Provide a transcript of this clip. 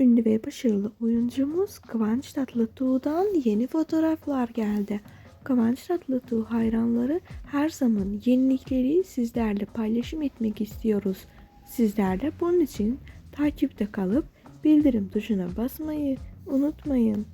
Ünlü ve başarılı oyuncumuz Kıvanç Tatlıtuğ'dan yeni fotoğraflar geldi. Kıvanç Tatlıtuğ hayranları her zaman yenilikleri sizlerle paylaşım etmek istiyoruz. Sizler de bunun için takipte kalıp bildirim tuşuna basmayı unutmayın.